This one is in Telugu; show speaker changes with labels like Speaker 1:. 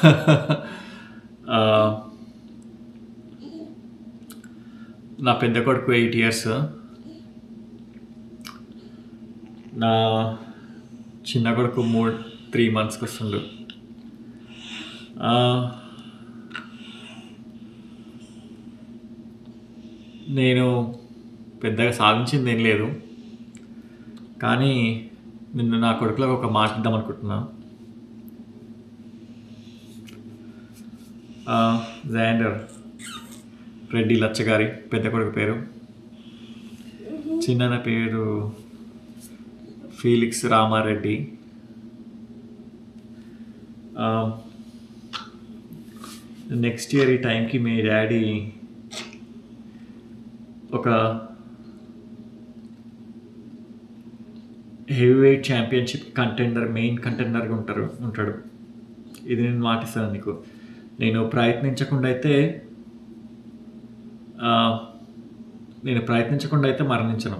Speaker 1: నా పెద్ద కొడుకు ఎయిట్ ఇయర్స్. నా చిన్న కొడుకు మూడు త్రీ మంత్స్కి వస్తుండు. నేను పెద్దగా సాధించింది ఏం లేదు. కానీ నిన్ను నా కొడుకులకు ఒక మాట ఇద్దాం అనుకుంటున్నాను జాండర్. రెడ్డి లచ్చగారి పెద్ద కొడుకు పేరు. చిన్న పేరు ఫీలిక్స్ రామారెడ్డి. నెక్స్ట్ ఇయర్ ఈ టైంకి మీ డాడీ ఒక heavy weight championship contender main కంటెండర్గా ఉంటారు ఉంటాడు. ఇది నేను మాటిస్తాను నీకు నేను ప్రయత్నించకుండా అయితే నేను ప్రయత్నించకుండా అయితే మరణించను.